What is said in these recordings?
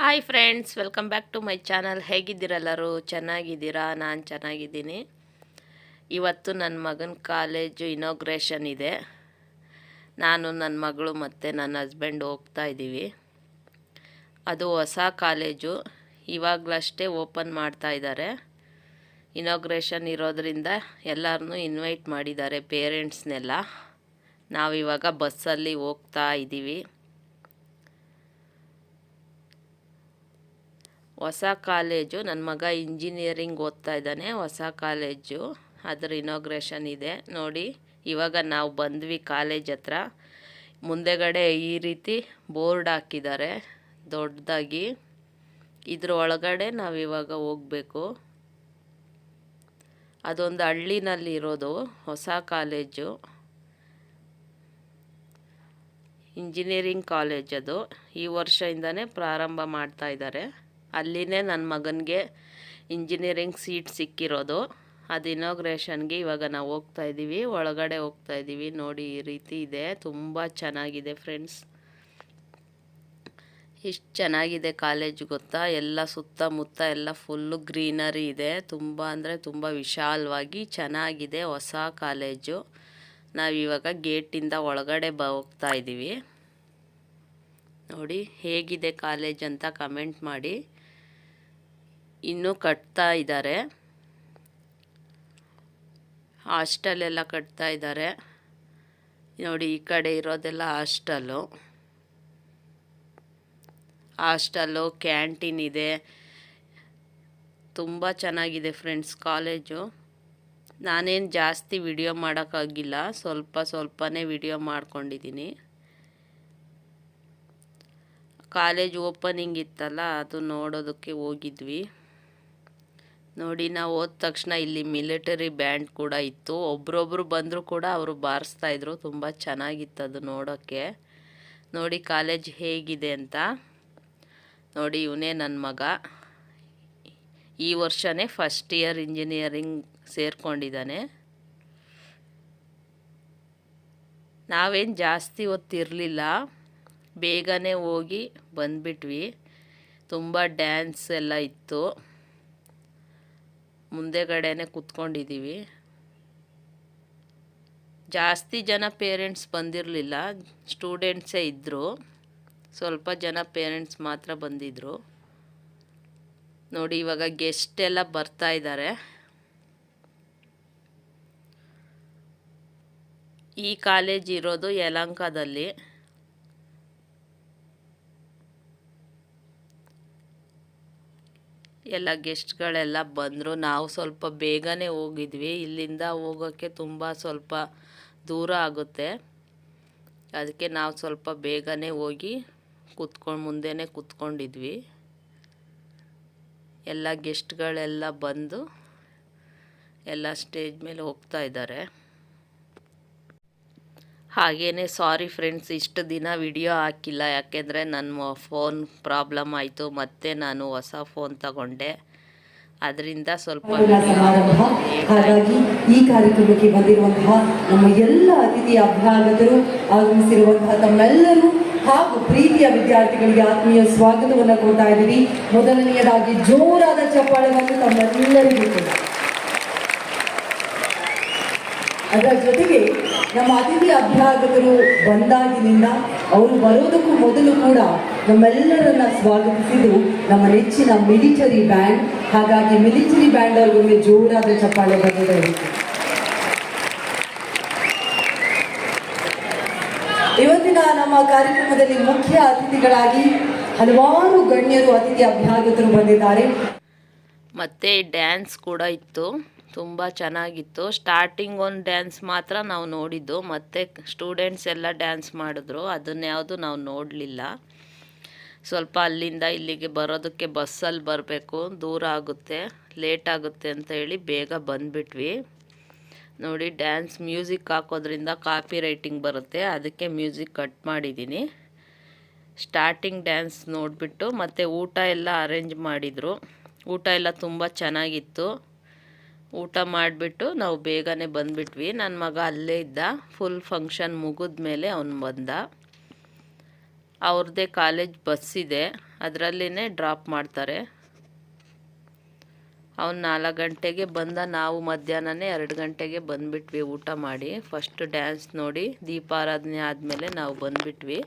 Hi friends welcome back to my channel ಹೇಗಿದ್ದೀರಲ್ಲರೂ? ಚೆನ್ನಾಗಿದ್ದೀರಾ? ನಾನು ಚೆನ್ನಾಗಿದ್ದೀನಿ. ಇವತ್ತು ನನ್ನ ಮಗನ ಕಾಲೇಜು ಇನಾಗ್ರೇಷನ್ ಇದೆ. ನಾನು ನನ್ನ ಮಗಳು ಮತ್ತು ನನ್ನ ಹಸ್ಬೆಂಡ್ ಹೋಗ್ತಾ ಇದ್ದೀವಿ. ಅದು ಹೊಸ ಕಾಲೇಜು ಇವಾಗಲಷ್ಟೇ ಓಪನ್ ಮಾಡ್ತಾ ಇದ್ದಾರೆ. ಇನಾಗ್ರೇಷನ್ ಇರೋದರಿಂದ ಎಲ್ಲರನ್ನೂ ಇನ್ವೈಟ್ ಮಾಡಿದ್ದಾರೆ ಪೇರೆಂಟ್ಸ್ನೆಲ್ಲ ನಾವಿವಾಗ ಬಸ್ಸಲ್ಲಿ ಹೋಗ್ತಾ ಇದ್ದೀವಿ. ಹೊಸ ಕಾಲೇಜು. ನನ್ನ ಮಗ ಇಂಜಿನಿಯರಿಂಗ್ ಓದ್ತಾ ಇದ್ದಾನೆ. ಹೊಸ ಕಾಲೇಜು. ಅದರ ಇನಾಗ್ರೇಷನ್ ಇದೆ. ನೋಡಿ, ಇವಾಗ ನಾವು ಬಂದ್ವಿ ಕಾಲೇಜ್ ಹತ್ರ. ಮುಂದೆಗಡೆ ಈ ರೀತಿ ಬೋರ್ಡ್ ಹಾಕಿದ್ದಾರೆ. ದೊಡ್ಡದಾಗಿ. ಇದ್ರ ಒಳಗಡೆ ನಾವು ಇವಾಗ ಹೋಗಬೇಕು. ಅದೊಂದು ಹಳ್ಳಿನಲ್ಲಿ ಇರೋದು ಹೊಸ ಕಾಲೇಜು. ಇಂಜಿನಿಯರಿಂಗ್ ಕಾಲೇಜ್ ಅದು. ಈ ವರ್ಷದಿಂದನೇ ಪ್ರಾರಂಭ ಮಾಡ್ತಾ ಇದ್ದಾರೆ. ಅಲ್ಲಿನೇ ನನ್ನ ಮಗನಿಗೆ ಇಂಜಿನಿಯರಿಂಗ್ ಸೀಟ್ ಸಿಕ್ಕಿರೋದು. ಅದು ಇನಾಗ್ರೇಷನ್ಗೆ ಇವಾಗ ನಾವು ಹೋಗ್ತಾ ಇದ್ದೀವಿ ಒಳಗಡೆ ಹೋಗ್ತಾ ಇದ್ದೀವಿ ನೋಡಿ, ಈ ರೀತಿ ಇದೆ. ತುಂಬ ಚೆನ್ನಾಗಿದೆ ಫ್ರೆಂಡ್ಸ್ ಇಷ್ಟು ಚೆನ್ನಾಗಿದೆ ಕಾಲೇಜ್ ಗೊತ್ತಾ? ಎಲ್ಲ ಸುತ್ತಮುತ್ತ ಎಲ್ಲ ಫುಲ್ಲು ಗ್ರೀನರಿ ಇದೆ. ತುಂಬ ಅಂದರೆ ತುಂಬ ವಿಶಾಲವಾಗಿ ಚೆನ್ನಾಗಿದೆ ಹೊಸ ಕಾಲೇಜು ನಾವಿವಾಗ ಗೇಟಿಂದ ಒಳಗಡೆ ಬ ಹೋಗ್ತಾ ಇದ್ದೀವಿ ನೋಡಿ, ಹೇಗಿದೆ ಕಾಲೇಜ್ ಅಂತ ಕಮೆಂಟ್ ಮಾಡಿ. ಇನ್ನೂ ಕಟ್ತಾ ಇದ್ದಾರೆ. ಹಾಸ್ಟೆಲ್ ಎಲ್ಲ ಕಟ್ತಾ ಇದ್ದಾರೆ. ನೋಡಿ, ಈ ಕಡೆ ಇರೋದೆಲ್ಲ ಹಾಸ್ಟೆಲ್ಲು ಹಾಸ್ಟೆಲ್ಲು ಕ್ಯಾಂಟೀನ್ ಇದೆ. ತುಂಬ ಚೆನ್ನಾಗಿದೆ ಫ್ರೆಂಡ್ಸ್, ಕಾಲೇಜು. ನಾನೇನು ಜಾಸ್ತಿ ವಿಡಿಯೋ ಮಾಡೋಕ್ಕಾಗಿಲ್ಲ. ಸ್ವಲ್ಪ ಸ್ವಲ್ಪನೇ ವಿಡಿಯೋ ಮಾಡ್ಕೊಂಡಿದ್ದೀನಿ. ಕಾಲೇಜ್ ಓಪನಿಂಗ್ ಇತ್ತಲ್ಲ, ಅದು ನೋಡೋದಕ್ಕೆ ಹೋಗಿದ್ವಿ. ನೋಡಿ, ನಾವು ಹೋದ ತಕ್ಷಣ ಇಲ್ಲಿ ಮಿಲಿಟರಿ ಬ್ಯಾಂಡ್ ಕೂಡ ಇತ್ತು. ಒಬ್ರೊಬ್ರು ಬಂದರೂ ಕೂಡ ಅವರು ಬಾರಿಸ್ತಾ ಇದ್ರು. ತುಂಬ ಚೆನ್ನಾಗಿತ್ತು ಅದು ನೋಡೋಕ್ಕೆ ನೋಡಿ, ಕಾಲೇಜ್ ಹೇಗಿದೆ ಅಂತ. ನೋಡಿ, ಇವನೇ ನನ್ನ ಮಗ. ಈ ವರ್ಷವೇ ಫಸ್ಟ್ ಇಯರ್ ಇಂಜಿನಿಯರಿಂಗ್ ಸೇರ್ಕೊಂಡಿದ್ದಾನೆ. ನಾವೇನು ಜಾಸ್ತಿ ಹೊತ್ತಿರಲಿಲ್ಲ ಬೇಗನೆ ಹೋಗಿ ಬಂದ್ಬಿಟ್ವಿ. ತುಂಬ ಡ್ಯಾನ್ಸ್ ಎಲ್ಲ ಇತ್ತು. ಮುಂದೆಗಡೆನೆ ಕೂತ್ಕೊಂಡಿದ್ದೀವಿ. ಜಾಸ್ತಿ ಜನ ಪೇರೆಂಟ್ಸ್ ಬಂದಿರಲಿಲ್ಲ. ಸ್ಟೂಡೆಂಟ್ಸೇ ಇದ್ದರು ಸ್ವಲ್ಪ ಜನ ಪೇರೆಂಟ್ಸ್ ಮಾತ್ರ ಬಂದಿದ್ದರು ನೋಡಿ, ಇವಾಗ ಗೆಸ್ಟ್ ಎಲ್ಲ ಬರ್ತಾ ಇದ್ದಾರೆ. ಈ ಕಾಲೇಜ್ ಇರೋದು ಯಲಂಕದಲ್ಲಿ. ಎಲ್ಲ ಗೆಸ್ಟ್ಗಳೆಲ್ಲ ಬಂದರು. ನಾವು ಸ್ವಲ್ಪ ಬೇಗನೆ ಹೋಗಿದ್ವಿ. ಇಲ್ಲಿಂದ ಹೋಗೋಕ್ಕೆ ತುಂಬ ಸ್ವಲ್ಪ ದೂರ ಆಗುತ್ತೆ. ಅದಕ್ಕೆ ನಾವು ಸ್ವಲ್ಪ ಬೇಗನೆ ಹೋಗಿ ಕೂತ್ಕೊಂಡು ಮುಂದೆನೇ ಕೂತ್ಕೊಂಡಿದ್ವಿ. ಎಲ್ಲ ಗೆಸ್ಟ್ಗಳೆಲ್ಲ ಬಂದು ಎಲ್ಲ ಸ್ಟೇಜ್ ಮೇಲೆ ಹೋಗ್ತಾ ಇದ್ದಾರೆ. ಹಾಗೇ ಸಾರಿ ಫ್ರೆಂಡ್ಸ್ ಇಷ್ಟು ದಿನ ವಿಡಿಯೋ ಹಾಕಿಲ್ಲ. ಯಾಕೆಂದರೆ ನನ್ನ ಫೋನ್ ಪ್ರಾಬ್ಲಮ್ ಆಯಿತು. ಮತ್ತೆ ನಾನು ಹೊಸ ಫೋನ್ ತಗೊಂಡೆ. ಅದರಿಂದ ಸ್ವಲ್ಪ ಹಾಗಾಗಿ ಈ ಕಾರ್ಯಕ್ರಮಕ್ಕೆ ಬಂದಿರುವಂತಹ ನಮ್ಮ ಎಲ್ಲ ಅತಿಥಿ ಅಭ್ಯಾಗತರು ಆಗಮಿಸಿರುವಂತಹ ತಮ್ಮೆಲ್ಲರೂ ಹಾಗೂ ಪ್ರೀತಿಯ ವಿದ್ಯಾರ್ಥಿಗಳಿಗೆ ಆತ್ಮೀಯ ಸ್ವಾಗತವನ್ನು ಕೊಡ್ತಾ ಇದ್ದೀವಿ. ಮೊದಲನೆಯದಾಗಿ ಜೋರಾದ ಚಪ್ಪಾಳೆಗಳನ್ನು ತಮ್ಮೆಲ್ಲರಿಗೂ ಕೂಡ. ಅದರ ಜೊತೆಗೆ ನಮ್ಮ ಅತಿಥಿ ಅಭ್ಯಾಗತರು ಬಂದಾಗಿನಿಂದ ಅವರು ಬರೋದಕ್ಕೂ ಮೊದಲು ಕೂಡ ನಮ್ಮೆಲ್ಲರನ್ನ ಸ್ವಾಗತಿಸಿದ್ದು ನಮ್ಮ ನೆಚ್ಚಿನ ಮಿಲಿಟರಿ ಬ್ಯಾಂಡ್. ಹಾಗಾಗಿ ಮಿಲಿಟರಿ ಬ್ಯಾಂಡ್ ಅವ್ರಿಗೊಮ್ಮೆ ಜೋರಾದ ಚಪ್ಪಾಳೆ ಬಂದಿದೆ. ಇವತ್ತಿನ ನಮ್ಮ ಕಾರ್ಯಕ್ರಮದಲ್ಲಿ ಮುಖ್ಯ ಅತಿಥಿಗಳಾಗಿ ಹಲವಾರು ಗಣ್ಯರು ಅತಿಥಿ ಅಭ್ಯಾಗತರು ಬಂದಿದ್ದಾರೆ. ಮತ್ತೆ ಡ್ಯಾನ್ಸ್ ಕೂಡ ಇತ್ತು. ತುಂಬ ಚೆನ್ನಾಗಿತ್ತು. ಸ್ಟಾರ್ಟಿಂಗ್ ಒಂದು ಡ್ಯಾನ್ಸ್ ಮಾತ್ರ ನಾವು ನೋಡಿದ್ದು. ಮತ್ತು ಸ್ಟೂಡೆಂಟ್ಸ್ ಎಲ್ಲ ಡ್ಯಾನ್ಸ್ ಮಾಡಿದ್ರು. ಅದನ್ಯಾವುದು ನಾವು ನೋಡಲಿಲ್ಲ. ಸ್ವಲ್ಪ ಅಲ್ಲಿಂದ ಇಲ್ಲಿಗೆ ಬರೋದಕ್ಕೆ ಬಸ್ಸಲ್ಲಿ ಬರಬೇಕು. ದೂರ ಆಗುತ್ತೆ. ಲೇಟ್ ಆಗುತ್ತೆ ಅಂತ ಹೇಳಿ ಬೇಗ ಬಂದುಬಿಟ್ವಿ. ನೋಡಿ ಡ್ಯಾನ್ಸ್ ಮ್ಯೂಸಿಕ್ ಹಾಕೋದ್ರಿಂದ ಕಾಪಿ ರೈಟಿಂಗ್ ಬರುತ್ತೆ. ಅದಕ್ಕೆ ಮ್ಯೂಸಿಕ್ ಕಟ್ ಮಾಡಿದ್ದೀನಿ ಸ್ಟಾರ್ಟಿಂಗ್ ಡ್ಯಾನ್ಸ್ ನೋಡಿಬಿಟ್ಟು ಮತ್ತು ಊಟ ಎಲ್ಲ ಅರೇಂಜ್ ಮಾಡಿದರು. ಊಟ ಎಲ್ಲ ತುಂಬ ಚೆನ್ನಾಗಿತ್ತು. ಊಟ ಮಾಡಿಬಿಟ್ಟು ನಾವು ಬೇಗನೆ ಬಂದುಬಿಟ್ವಿ. ನನ್ನ ಮಗ ಅಲ್ಲೇ ಇದ್ದ. ಫುಲ್ ಫಂಕ್ಷನ್ ಮುಗಿದ ಮೇಲೆ ಅವನು ಬಂದ. ಅವ್ರದ್ದೇ ಕಾಲೇಜ್ ಬಸ್ ಇದೆ. ಅದರಲ್ಲಿನೇ ಡ್ರಾಪ್ ಮಾಡ್ತಾರೆ. ಅವ್ನು ನಾಲ್ಕು ಗಂಟೆಗೆ ಬಂದ. ನಾವು ಮಧ್ಯಾಹ್ನನೇ ಎರಡು ಗಂಟೆಗೆ ಬಂದುಬಿಟ್ವಿ ಊಟ ಮಾಡಿ. ಫಸ್ಟ್ ಡ್ಯಾನ್ಸ್ ನೋಡಿ ದೀಪಾರಾಧನೆ ಆದಮೇಲೆ ನಾವು ಬಂದುಬಿಟ್ವಿ.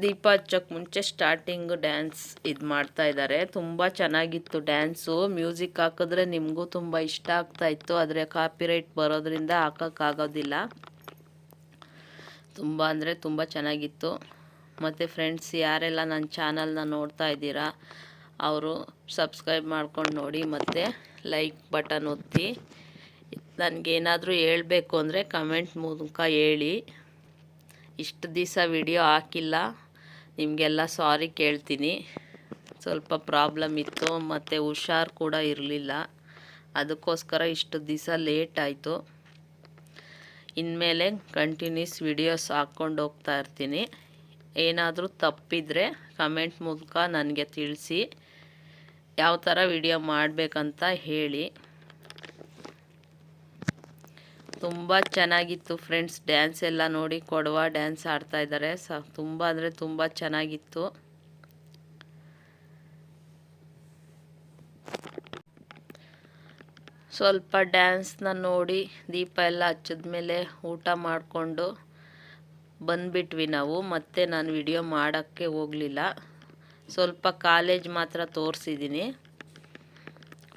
ದೀಪ ಹಚ್ಚೋಕ್ಕೆ ಮುಂಚೆ ಸ್ಟಾರ್ಟಿಂಗ್ ಡ್ಯಾನ್ಸ್ ಇದು ಮಾಡ್ತಾ ಇದ್ದಾರೆ ತುಂಬ ಚೆನ್ನಾಗಿತ್ತು ಡ್ಯಾನ್ಸು ಮ್ಯೂಸಿಕ್ ಹಾಕಿದ್ರೆ ನಿಮಗೂ ತುಂಬ ಇಷ್ಟ ಆಗ್ತಾ ಇತ್ತು. ಆದರೆ ಕಾಪಿರೈಟ್ ಬರೋದ್ರಿಂದ ಹಾಕೋಕ್ಕಾಗೋದಿಲ್ಲ ತುಂಬ ಅಂದರೆ ತುಂಬ ಚೆನ್ನಾಗಿತ್ತು. ಮತ್ತು ಫ್ರೆಂಡ್ಸ್ ಯಾರೆಲ್ಲ ನನ್ನ ಚಾನಲ್ನ ನೋಡ್ತಾ ಇದ್ದೀರಾ, ಅವರು ಸಬ್ಸ್ಕ್ರೈಬ್ ಮಾಡ್ಕೊಂಡು ನೋಡಿ ಮತ್ತು ಲೈಕ್ ಬಟನ್ ಒತ್ತಿ. ನನಗೇನಾದರೂ ಹೇಳಬೇಕು ಅಂದರೆ ಕಮೆಂಟ್ ಮೂಲಕ ಹೇಳಿ. ಇಷ್ಟು ದಿವಸ ವಿಡಿಯೋ ಹಾಕಿಲ್ಲ. ನಿಮಗೆಲ್ಲ ಸಾರಿ ಕೇಳ್ತೀನಿ. ಸ್ವಲ್ಪ ಪ್ರಾಬ್ಲಮ್ ಇತ್ತು, ಮತ್ತು ಹುಷಾರು ಕೂಡ ಇರಲಿಲ್ಲ. ಅದಕ್ಕೋಸ್ಕರ ಇಷ್ಟು ದಿವಸ ಲೇಟ್ ಆಯಿತು. ಇನ್ಮೇಲೆ ಕಂಟಿನ್ಯೂಸ್ ವಿಡಿಯೋಸ್ ಹಾಕ್ಕೊಂಡು ಹೋಗ್ತಾ ಇರ್ತೀನಿ. ಏನಾದರೂ ತಪ್ಪಿದರೆ ಕಮೆಂಟ್ ಮೂಲಕ ನನಗೆ ತಿಳಿಸಿ. ಯಾವ ಥರ ವಿಡಿಯೋ ಮಾಡಬೇಕಂತ ಹೇಳಿ. ತುಂಬ ಚೆನ್ನಾಗಿತ್ತು ಫ್ರೆಂಡ್ಸ್ ಡ್ಯಾನ್ಸ್ ಎಲ್ಲ ನೋಡಿ ಕೊಡುವ ಡ್ಯಾನ್ಸ್ ಆಡ್ತಾ ಇದ್ದಾರೆ. ಸ, ತುಂಬ ಅಂದರೆ ತುಂಬ ಚೆನ್ನಾಗಿತ್ತು. ಸ್ವಲ್ಪ ಡ್ಯಾನ್ಸ್ನ ನೋಡಿ ದೀಪ ಎಲ್ಲ ಹಚ್ಚಿದ್ಮೇಲೆ ಊಟ ಮಾಡಿಕೊಂಡು ಬಂದ್ಬಿಟ್ವಿ ನಾವು. ಮತ್ತೆ ನಾನು ವಿಡಿಯೋ ಮಾಡೋಕ್ಕೆ ಹೋಗಲಿಲ್ಲ. ಸ್ವಲ್ಪ ಕಾಲೇಜ್ ಮಾತ್ರ ತೋರಿಸಿದ್ದೀನಿ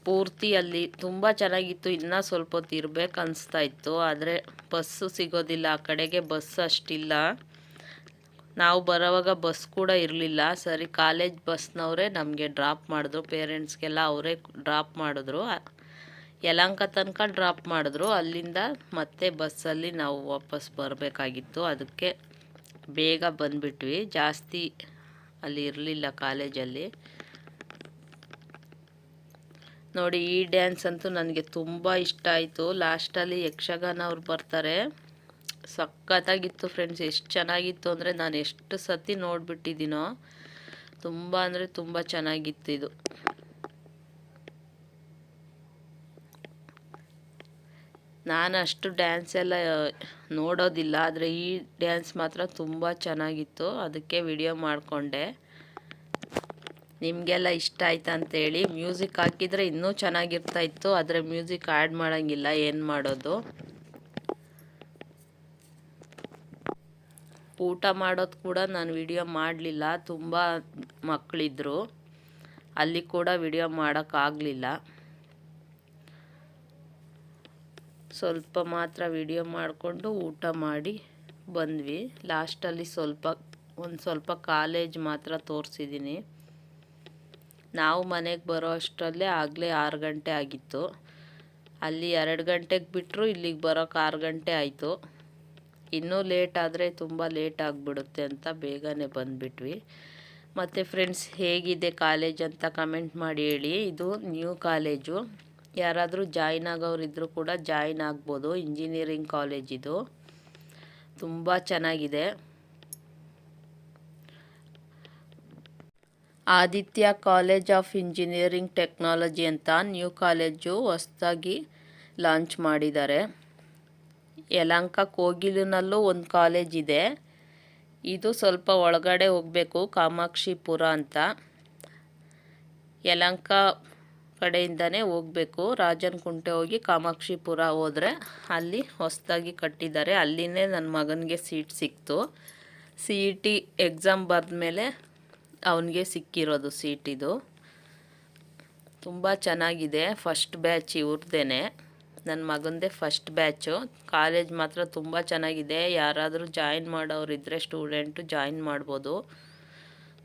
ಪೂರ್ತಿ ಅಲ್ಲಿ ತುಂಬ ಚೆನ್ನಾಗಿತ್ತು. ಇನ್ನೂ ಸ್ವಲ್ಪ ಹೊತ್ತು ಇರಬೇಕು ಅನಿಸ್ತಾ ಇತ್ತು. ಆದರೆ ಬಸ್ಸು ಸಿಗೋದಿಲ್ಲ. ಆ ಕಡೆಗೆ ಬಸ್ ಅಷ್ಟಿಲ್ಲ. ನಾವು ಬರೋವಾಗ ಬಸ್ ಕೂಡ ಇರಲಿಲ್ಲ. ಸರಿ ಕಾಲೇಜ್ ಬಸ್ನವರೇ ನಮಗೆ ಡ್ರಾಪ್ ಮಾಡಿದ್ರು. ಪೇರೆಂಟ್ಸ್ಗೆಲ್ಲ ಅವರೇ ಡ್ರಾಪ್ ಮಾಡಿದ್ರು. ಯಲಂಕ ತನಕ ಡ್ರಾಪ್ ಮಾಡಿದ್ರು. ಅಲ್ಲಿಂದ ಮತ್ತೆ ಬಸ್ಸಲ್ಲಿ ನಾವು ವಾಪಸ್ ಬರಬೇಕಾಗಿತ್ತು. ಅದಕ್ಕೆ ಬೇಗ ಬಂದುಬಿಟ್ವಿ. ಜಾಸ್ತಿ ಅಲ್ಲಿ ಇರಲಿಲ್ಲ ಕಾಲೇಜಲ್ಲಿ ನೋಡಿ, ಈ ಡ್ಯಾನ್ಸ್ ಅಂತೂ ನನಗೆ ತುಂಬ ಇಷ್ಟ ಆಯಿತು. ಲಾಸ್ಟಲ್ಲಿ ಯಕ್ಷಗಾನ ಅವ್ರು ಬರ್ತಾರೆ. ಸಖತ್ತಾಗಿತ್ತು ಫ್ರೆಂಡ್ಸ್ ಎಷ್ಟು ಚೆನ್ನಾಗಿತ್ತು ಅಂದರೆ ನಾನು ಎಷ್ಟು ಸತಿ ನೋಡಿಬಿಟ್ಟಿದ್ದೀನೋ, ತುಂಬ ಅಂದರೆ ತುಂಬ ಚೆನ್ನಾಗಿತ್ತು ಇದು. ನಾನು ಅಷ್ಟು ಡ್ಯಾನ್ಸ್ ಎಲ್ಲ, ನೋಡೋದಿಲ್ಲ, ಆದರೆ ಈ ಡ್ಯಾನ್ಸ್ ಮಾತ್ರ ತುಂಬ ಚೆನ್ನಾಗಿತ್ತು. ಅದಕ್ಕೆ ವಿಡಿಯೋ ಮಾಡಿಕೊಂಡೆ. ನಿಮಗೆಲ್ಲ ಇಷ್ಟ ಆಯ್ತು ಅಂತೇಳಿ ಮ್ಯೂಸಿಕ್ ಹಾಕಿದರೆ ಇನ್ನೂ ಚೆನ್ನಾಗಿರ್ತಾಯಿತ್ತು ಆದರೆ ಮ್ಯೂಸಿಕ್ ಆ್ಯಡ್ ಮಾಡೋಂಗಿಲ್ಲ, ಏನು ಮಾಡೋದು? ಊಟ ಮಾಡೋದು ಕೂಡ ನಾನು ವಿಡಿಯೋ ಮಾಡಲಿಲ್ಲ, ತುಂಬ ಮಕ್ಕಳಿದ್ರು ಅಲ್ಲಿ ಕೂಡ ವಿಡಿಯೋ ಮಾಡೋಕ್ಕಾಗಲಿಲ್ಲ ಸ್ವಲ್ಪ ಮಾತ್ರ ವಿಡಿಯೋ ಮಾಡಿಕೊಂಡು ಊಟ ಮಾಡಿ ಬಂದ್ವಿ. ಲಾಸ್ಟಲ್ಲಿ ಸ್ವಲ್ಪ, ಒಂದು ಸ್ವಲ್ಪ ಕಾಲೇಜ್ ಮಾತ್ರ ತೋರಿಸಿದ್ದೀನಿ ನಾವು ಮನೆಗೆ ಬರೋ ಅಷ್ಟರಲ್ಲೇ ಆಗಲೇ ಆರು ಗಂಟೆ ಆಗಿತ್ತು. ಅಲ್ಲಿ ಎರಡು ಗಂಟೆಗೆ ಬಿಟ್ಟರು ಇಲ್ಲಿಗೆ ಬರೋಕ್ಕೆ ಆರು ಗಂಟೆ ಆಯಿತು. ಇನ್ನೂ ಲೇಟ್ ಆದರೆ ತುಂಬ ಲೇಟ್ ಆಗಿಬಿಡುತ್ತೆ ಅಂತ ಬೇಗನೆ ಬಂದುಬಿಟ್ವಿ. ಮತ್ತು ಫ್ರೆಂಡ್ಸ್, ಹೇಗಿದೆ ಕಾಲೇಜ್ ಅಂತ ಕಮೆಂಟ್ ಮಾಡಿ ಹೇಳಿ. ಇದು ನ್ಯೂ ಕಾಲೇಜು. ಯಾರಾದರೂ ಜಾಯ್ನ್ ಆಗೋರಿದ್ದರೂ ಕೂಡ ಜಾಯ್ನ್ ಆಗ್ಬೋದು. ಇಂಜಿನಿಯರಿಂಗ್ ಕಾಲೇಜಿದು ತುಂಬ ಚೆನ್ನಾಗಿದೆ. Aditya college of engineering technology ಅಂತ ನ್ಯೂ ಕಾಲೇಜು ಹೊಸ್ದಾಗಿ ಲಾಂಚ್ ಮಾಡಿದ್ದಾರೆ. ಯಲಂಕ ಕೋಗಿಲಿನಲ್ಲೂ ಒಂದು ಕಾಲೇಜ್ ಇದೆ. ಇದು ಸ್ವಲ್ಪ ಒಳಗಡೆ ಹೋಗಬೇಕು, ಕಾಮಾಕ್ಷಿಪುರ ಅಂತ. ಯಲಂಕ ಕಡೆಯಿಂದನೇ ಹೋಗಬೇಕು. ರಾಜನ ಕುಂಟೆ ಹೋಗಿ ಕಾಮಾಕ್ಷಿಪುರ ಹೋದರೆ ಅಲ್ಲಿ ಹೊಸದಾಗಿ ಕಟ್ಟಿದ್ದಾರೆ. ಅಲ್ಲಿನೇ ನನ್ನ ಮಗನಿಗೆ ಸೀಟ್ ಸಿಕ್ತು. ಸಿ ಇ ಟಿ ಎಕ್ಸಾಮ್ ಬರೆದ್ಮೇಲೆ ಅವನಿಗೆ ಸಿಕ್ಕಿರೋದು ಸೀಟ್ ಇದು. ತುಂಬ ಚೆನ್ನಾಗಿದೆ ಫಸ್ಟ್ ಬ್ಯಾಚ್ ಇವ್ರದ್ದೇ ನನ್ನ ಮಗಂದೇ ಫಸ್ಟ್ ಬ್ಯಾಚು ಕಾಲೇಜ್ ಮಾತ್ರ ತುಂಬ ಚೆನ್ನಾಗಿದೆ. ಯಾರಾದರೂ ಜಾಯಿನ್ ಮಾಡೋರಿದ್ದರೆ ಸ್ಟೂಡೆಂಟು ಜಾಯಿನ್ ಮಾಡ್ಬೋದು.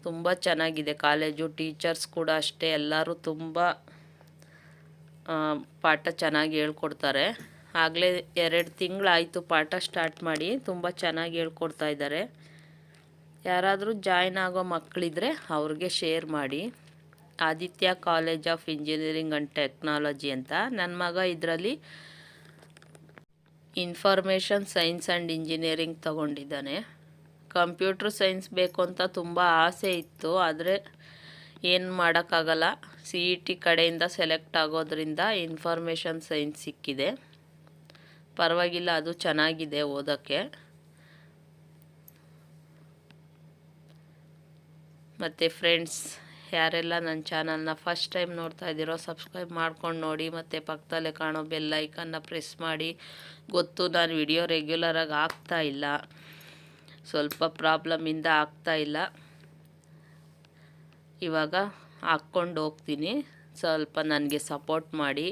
ತುಂಬ ಚೆನ್ನಾಗಿದೆ ಕಾಲೇಜು ಟೀಚರ್ಸ್ ಕೂಡ ಅಷ್ಟೇ, ಎಲ್ಲರೂ ತುಂಬ ಪಾಠ ಚೆನ್ನಾಗಿ ಹೇಳ್ಕೊಡ್ತಾರೆ. ಆಗಲೇ ಎರಡು ತಿಂಗಳಾಯಿತು ಪಾಠ ಸ್ಟಾರ್ಟ್ ಮಾಡಿ, ತುಂಬ ಚೆನ್ನಾಗಿ ಹೇಳ್ಕೊಡ್ತಾ ಇದ್ದಾರೆ ಯಾರಾದರೂ ಜಾಯ್ನ್ ಆಗೋ ಮಕ್ಕಳಿದ್ರೆ ಅವ್ರಿಗೆ ಶೇರ್ ಮಾಡಿ. Aditya college of engineering and technology ಅಂತ. ನನ್ನ ಮಗ ಇದರಲ್ಲಿ ಇನ್ಫಾರ್ಮೇಷನ್ ಸೈನ್ಸ್ ಆ್ಯಂಡ್ ಇಂಜಿನಿಯರಿಂಗ್ ತಗೊಂಡಿದ್ದಾನೆ. ಕಂಪ್ಯೂಟ್ರ್ ಸೈನ್ಸ್ ಬೇಕು ಅಂತ ತುಂಬ ಆಸೆ ಇತ್ತು. ಆದರೆ ಏನು ಮಾಡೋಕ್ಕಾಗಲ್ಲ. ಸಿ ಇ ಟಿ ಕಡೆಯಿಂದ ಸೆಲೆಕ್ಟ್ ಆಗೋದ್ರಿಂದ ಇನ್ಫಾರ್ಮೇಷನ್ ಸೈನ್ಸ್ ಸಿಕ್ಕಿದೆ. ಪರವಾಗಿಲ್ಲ, ಅದು ಚೆನ್ನಾಗಿದೆ ಓದೋಕ್ಕೆ. ಮತ್ತು ಫ್ರೆಂಡ್ಸ್ ಯಾರೆಲ್ಲ ನನ್ನ ಚಾನಲ್ನ ಫಸ್ಟ್ ಟೈಮ್ ನೋಡ್ತಾ ಇದ್ದೀರೋ ಸಬ್ಸ್ಕ್ರೈಬ್ ಮಾಡ್ಕೊಂಡು ನೋಡಿ, ಮತ್ತು ಪಕ್ಕದಲ್ಲೇ ಕಾಣೋ ಬೆಲ್ ಐಕನ್ನ ಪ್ರೆಸ್ ಮಾಡಿ. ಗೊತ್ತು ನಾನು ವಿಡಿಯೋ ರೆಗ್ಯುಲರಾಗಿ ಇಲ್ಲ. ಸ್ವಲ್ಪ ಪ್ರಾಬ್ಲಮಿಂದ ಆಗ್ತಾ ಇಲ್ಲ. ಇವಾಗ ಹಾಕ್ಕೊಂಡು ಹೋಗ್ತೀನಿ. ಸ್ವಲ್ಪ ನನಗೆ ಸಪೋರ್ಟ್ ಮಾಡಿ.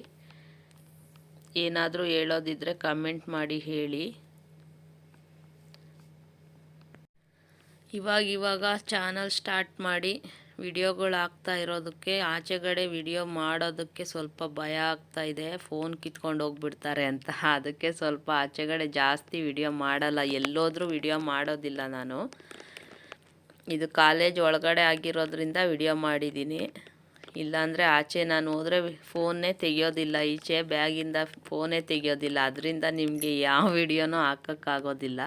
ಏನಾದರೂ ಹೇಳೋದಿದ್ರೆ ಕಮೆಂಟ್ ಮಾಡಿ ಹೇಳಿ. ಇವಾಗ ಇವಾಗ ಚಾನಲ್ ಸ್ಟಾರ್ಟ್ ಮಾಡಿ ವಿಡಿಯೋಗಳು ಆಗ್ತಾ ಇರೋದಕ್ಕೆ, ಆಚೆಗಡೆ ವಿಡಿಯೋ ಮಾಡೋದಕ್ಕೆ ಸ್ವಲ್ಪ ಭಯ ಆಗ್ತಾ ಇದೆ. ಫೋನ್ ಕಿತ್ಕೊಂಡು ಹೋಗ್ಬಿಡ್ತಾರೆ ಅಂತ. ಅದಕ್ಕೆ ಸ್ವಲ್ಪ ಆಚೆಗಡೆ ಜಾಸ್ತಿ ವಿಡಿಯೋ ಮಾಡಲ್ಲ. ಎಲ್ಲೋದ್ರೂ ವಿಡಿಯೋ ಮಾಡೋದಿಲ್ಲ ನಾನು. ಇದು ಕಾಲೇಜ್ ಒಳಗಡೆ ಆಗಿರೋದ್ರಿಂದ ವಿಡಿಯೋ ಮಾಡಿದ್ದೀನಿ. ಇಲ್ಲಾಂದರೆ ಆಚೆ ನಾನು ಹೋದರೆ ಫೋನ್ನೇ ತೆಗಿಯೋದಿಲ್ಲ. ಈಚೆ ಬ್ಯಾಗಿಂದ ಫೋನೇ ತೆಗಿಯೋದಿಲ್ಲ. ಅದರಿಂದ ನಿಮಗೆ ಯಾವ ವಿಡಿಯೋನೂ ಹಾಕೋಕ್ಕಾಗೋದಿಲ್ಲ.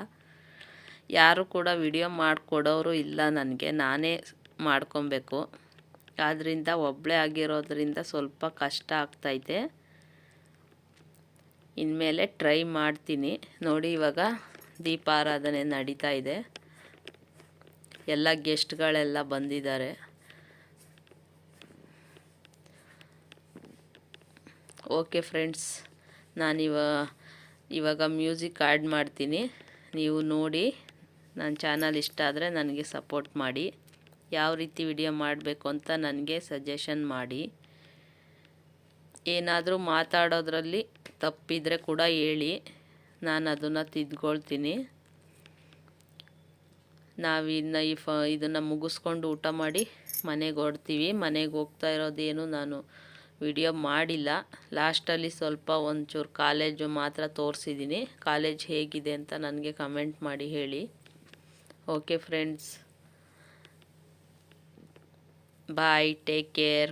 ಯಾರು ಕೂಡ ವಿಡಿಯೋ ಮಾಡಿಕೊಡೋರು ಇಲ್ಲ ನನಗೆ, ನಾನೇ ಮಾಡ್ಕೊಬೇಕು. ಆದ್ದರಿಂದ ಒಬ್ಬಳೇ ಆಗಿರೋದ್ರಿಂದ ಸ್ವಲ್ಪ ಕಷ್ಟ ಆಗ್ತೈತೆ. ಇನ್ಮೇಲೆ ಟ್ರೈ ಮಾಡ್ತೀನಿ. ನೋಡಿ ಇವಾಗ ದೀಪಾರಾಧನೆ ನಡೀತಾ ಇದೆ. ಎಲ್ಲ ಗೆಸ್ಟ್ಗಳೆಲ್ಲ ಬಂದಿದ್ದಾರೆ. ಓಕೆ ಫ್ರೆಂಡ್ಸ್, ನಾನಿವ, ಇವಾಗ ಮ್ಯೂಸಿಕ್ ಆ್ಯಡ್ ಮಾಡ್ತೀನಿ. ನೀವು ನೋಡಿ. ನನ್ನ ಚಾನಲ್ ಇಷ್ಟ ಆದರೆ ನನಗೆ ಸಪೋರ್ಟ್ ಮಾಡಿ. ಯಾವ ರೀತಿ ವಿಡಿಯೋ ಮಾಡಬೇಕು ಅಂತ ನನಗೆ ಸಜೆಷನ್ ಮಾಡಿ. ಏನಾದರೂ ಮಾತಾಡೋದ್ರಲ್ಲಿ ತಪ್ಪಿದರೆ ಕೂಡ ಹೇಳಿ. ನಾನು ಅದನ್ನು ತಿದ್ಕೊಳ್ತೀನಿ. ನಾವಿನ್ನು ಈ ಫ, ಇದನ್ನು ಮುಗಿಸ್ಕೊಂಡು ಊಟ ಮಾಡಿ ಮನೆಗೆ ಹೊಡ್ತೀವಿ ಮನೆಗೆ ಹೋಗ್ತಾ ಇರೋದೇನು ನಾನು ವಿಡಿಯೋ ಮಾಡಿಲ್ಲ. ಲಾಸ್ಟಲ್ಲಿ ಸ್ವಲ್ಪ ಒಂಚೂರು ಕಾಲೇಜು ಮಾತ್ರ ತೋರಿಸಿದ್ದೀನಿ ಕಾಲೇಜ್ ಹೇಗಿದೆ ಅಂತ ನನಗೆ ಕಮೆಂಟ್ ಮಾಡಿ ಹೇಳಿ. Okay friends bye take care